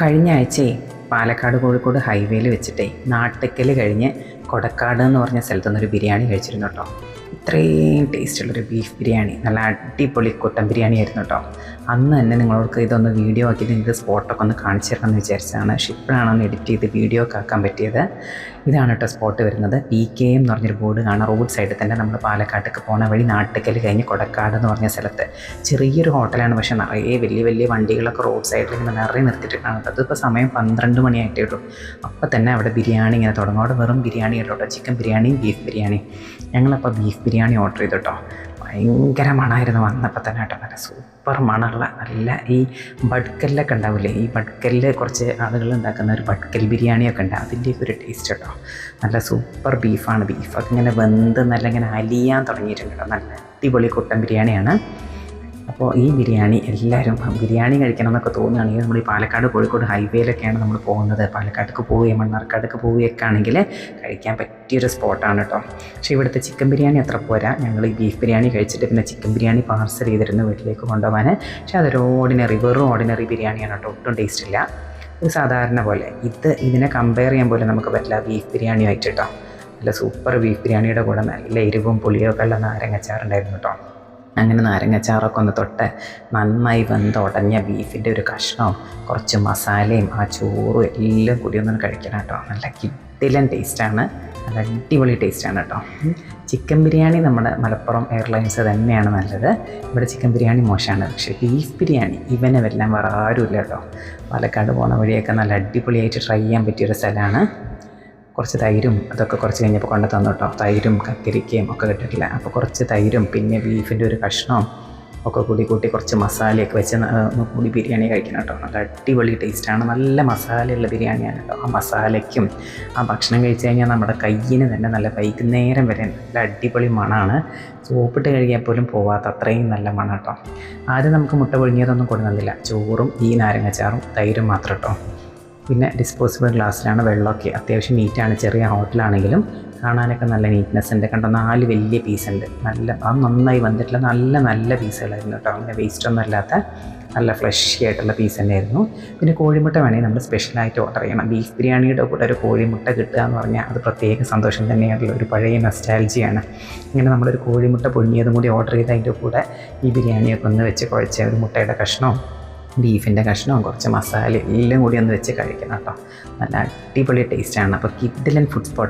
കഴിഞ്ഞ ആഴ്ചയെ പാലക്കാട് കോഴിക്കോട് ഹൈവേയിൽ വെച്ചിട്ടേ നാട്ടിക്കൽ കഴിഞ്ഞ് കൊടക്കാട് എന്ന് പറഞ്ഞ സ്ഥലത്തുനിന്നൊരു ബിരിയാണി കഴിച്ചിരുന്നു കേട്ടോ. ഇത്രയും ടേസ്റ്റുള്ളൊരു ബീഫ് ബിരിയാണി. നല്ല അടിപൊളി കൊട്ടൻ ബിരിയാണി ആയിരുന്നു കേട്ടോ അന്ന് തന്നെ നിങ്ങൾക്ക് ഇതൊന്ന് വീഡിയോ ആക്കി നിങ്ങൾക്ക് സ്പോട്ടൊക്കെ ഒന്ന് കാണിച്ചു തരണമെന്ന് വിചാരിച്ചതാണ്. പക്ഷേ ഇപ്പോഴാണ് എഡിറ്റ് ചെയ്ത് വീഡിയോ ഒക്കെ ആക്കാൻ പറ്റിയത്. ഇതാണ് കേട്ടോ സ്പോട്ട് വരുന്നത്. പി കെ എം എന്ന് പറഞ്ഞൊരു ബോർഡ് കാണാം. റോഡ് സൈഡിൽ തന്നെ നമ്മൾ പാലക്കാട്ടേക്ക് പോണ വഴി നാട്ടിക്കൽ കഴിഞ്ഞ് കൊടക്കാട് എന്ന് പറഞ്ഞ സ്ഥലത്ത്. ചെറിയൊരു ഹോട്ടലാണ് പക്ഷേ നിറയെ വലിയ വലിയ വണ്ടികളൊക്കെ റോഡ് സൈഡിൽ ഇങ്ങനെ നിറയെ നിർത്തിയിട്ടാണ് കേട്ടോ അതിപ്പോൾ സമയം പന്ത്രണ്ട് മണിയായിട്ടേ ഉള്ളൂ. അപ്പോൾ തന്നെ അവിടെ ബിരിയാണി ഇങ്ങനെ തുടങ്ങും. അവിടെ വെറും ബിരിയാണി കേട്ടോ ചിക്കൻ ബിരിയാണിയും ബീഫ് ബിരിയാണിയും. ഞങ്ങളപ്പോൾ ബീഫ് ബിരിയാണി ഓർഡർ ചെയ്തു കേട്ടോ ഭയങ്കര മണമായിരുന്നു വന്നപ്പോൾ തന്നെ കേട്ടോ. നല്ല സൂപ്പർ മണമുള്ള നല്ല ഈ ബഡ്കല്ലൊക്കെ ഉണ്ടാവില്ലേ? ഈ ബഡ്കല്ല് കുറച്ച് ആളുകൾ ഉണ്ടാക്കുന്ന ഒരു ബഡ്കൽ ബിരിയാണിയൊക്കെ ഉണ്ട്. അതിന്റെയൊക്കെ ഒരു ടേസ്റ്റ് കേട്ടോ. നല്ല സൂപ്പർ ബീഫാണ് ബീഫൊക്കെ ഇങ്ങനെ വെന്ത് നല്ല ഇങ്ങനെ അലിയാൻ തുടങ്ങിയിട്ടുണ്ട് കേട്ടോ. നല്ല അടിപൊളി കുട്ടൻ ബിരിയാണിയാണ്. അപ്പോൾ ഈ ബിരിയാണി എല്ലാവരും ബിരിയാണി കഴിക്കണം എന്നൊക്കെ തോന്നുകയാണെങ്കിൽ നമ്മൾ ഈ പാലക്കാട് കോഴിക്കോട് ഹൈവേയിലൊക്കെയാണ് നമ്മൾ പോകുന്നത്. പാലക്കാട്ടേക്ക് പോവുകയും മണ്ണാർക്കാടേക്ക് പോവുകയൊക്കെ ആണെങ്കിൽ കഴിക്കാൻ പറ്റിയൊരു സ്പോട്ടാണ് കേട്ടോ. പക്ഷേ ഇവിടുത്തെ ചിക്കൻ ബിരിയാണി അത്ര പോരാ. ഞങ്ങൾ ഈ ബീഫ് ബിരിയാണി കഴിച്ചിട്ട് പിന്നെ ചിക്കൻ ബിരിയാണി പാർസൽ ചെയ്തിരുന്നു വീട്ടിലേക്ക് കൊണ്ടുപോകാൻ. പക്ഷേ അതൊരു ഓർഡിനറി വെറും ഓർഡിനറി ബിരിയാണിയാണ് കേട്ടോ. ഒട്ടും ടേസ്റ്റ് ഇല്ല. ഒരു സാധാരണ പോലെ. ഇത് ഇതിനെ കമ്പയർ ചെയ്യാൻ പോലും നമുക്ക് പറ്റില്ല ബീഫ് ബിരിയാണി ആയിട്ട് കേട്ടോ. നല്ല സൂപ്പർ ബീഫ് ബിരിയാണിയുടെ കൂടെ നല്ല എരിവും പുളിയൊക്കെ ഉള്ള നാരങ്ങച്ചാറുണ്ടായിരുന്നു കേട്ടോ. അങ്ങനെ നാരങ്ങച്ചാറൊക്കെ ഒന്ന് തൊട്ട് നന്നായി വെന്തുടഞ്ഞ ബീഫിന്റെ ഒരു കഷ്ണവും കുറച്ച് മസാലയും ആ ചോറും എല്ലാം കൂടി ഒന്ന് കഴിക്കണം കേട്ടോ. നല്ല കിട്ടിലൻ ടേസ്റ്റാണ് നല്ല അടിപൊളി ടേസ്റ്റാണ് കേട്ടോ. ചിക്കൻ ബിരിയാണി നമ്മുടെ മലപ്പുറം എയർലൈൻസ് തന്നെയാണ് നല്ലത്. ഇവിടെ ചിക്കൻ ബിരിയാണി മോശമാണ്. പക്ഷേ ബീഫ് ബിരിയാണി ഇവനെ വല്ലാം വേറെ ആരുമില്ല കേട്ടോ. പാലക്കാട് പോണ വഴിയൊക്കെ നല്ല അടിപൊളിയായിട്ട് ട്രൈ ചെയ്യാൻ പറ്റിയൊരു സ്ഥലമാണ്. കുറച്ച് തൈരും അതൊക്കെ കുറച്ച് കഴിഞ്ഞപ്പോൾ കൊണ്ട് തന്നു കേട്ടോ തൈരും കക്കരിക്കയും ഒക്കെ കിട്ടിയിട്ടില്ല അപ്പോൾ കുറച്ച് തൈരും പിന്നെ ബീഫിന്റെ ഒരു കഷ്ണവും ഒക്കെ കൂടി കൂട്ടി കുറച്ച് മസാലയൊക്കെ വെച്ച് കൂടി ബിരിയാണി കഴിക്കണം കേട്ടോ നല്ല അടിപൊളി ടേസ്റ്റാണ്. നല്ല മസാലയുള്ള ബിരിയാണിയാണ് കേട്ടോ ആ മസാലയ്ക്കും ആ ഭക്ഷണം കഴിച്ച് കഴിഞ്ഞാൽ നമ്മുടെ കയ്യിന് തന്നെ നല്ല വൈകുന്നേരം വരെ നല്ല അടിപൊളി മണമാണ് സോപ്പിട്ട് കഴുകിയാൽ പോലും പോവാത്ത അത്രയും നല്ല മണം കേട്ടോ ആദ്യം നമുക്ക് മുട്ട പൊഴിഞ്ഞതൊന്നും കൊടുക്കുന്നില്ല ചോറും ഈ നാരങ്ങച്ചാറും തൈരും മാത്രം കേട്ടോ പിന്നെ ഡിസ്പോസിബിൾ ഗ്ലാസ്സിലാണ് വെള്ളമൊക്കെ അത്യാവശ്യം നീറ്റാണ് ചെറിയ ഹോട്ടലാണെങ്കിലും കാണാനൊക്കെ നല്ല നീറ്റ്നെസ് ഉണ്ട്. കണ്ടോ നാല് വലിയ പീസ് ഉണ്ട്. നല്ല അത് നന്നായി വന്നിട്ടുള്ള നല്ല നല്ല പീസുകളായിരുന്നു കേട്ടോ. അങ്ങനെ വേസ്റ്റ് ഒന്നും അല്ലാത്ത നല്ല ഫ്ലഷി ആയിട്ടുള്ള പീസ് തന്നെയായിരുന്നു. പിന്നെ കോഴിമുട്ട വേണമെങ്കിൽ നമ്മൾ സ്പെഷ്യലായിട്ട് ഓർഡർ ചെയ്യണം. ബീഫ് ബിരിയാണിയുടെ കൂടെ ഒരു കോഴിമുട്ട കിട്ടുക എന്ന് പറഞ്ഞാൽ അത് പ്രത്യേക സന്തോഷം തന്നെയായിട്ടുള്ള ഒരു പഴയ നസ്റ്റാലജിയാണ് ഇങ്ങനെ നമ്മളൊരു കോഴിമുട്ട പൊഴിഞ്ഞതും കൂടി ഓർഡർ ചെയ്ത് അതിന്റെ കൂടെ ഈ ബിരിയാണിയൊക്കെ ഒന്ന് വെച്ച് കുഴച്ച ഒരു മുട്ടയുടെ കഷ്ണവും ബീഫിന്റെ കഷ്ണവും കുറച്ച് മസാല എല്ലാം കൂടി ഒന്ന് വെച്ച് കഴിക്കണം കേട്ടോ. നല്ല അടിപൊളി ടേസ്റ്റാണ് അപ്പോൾ കിഡിലൻ ഫുഡ് സ്പോട്ട്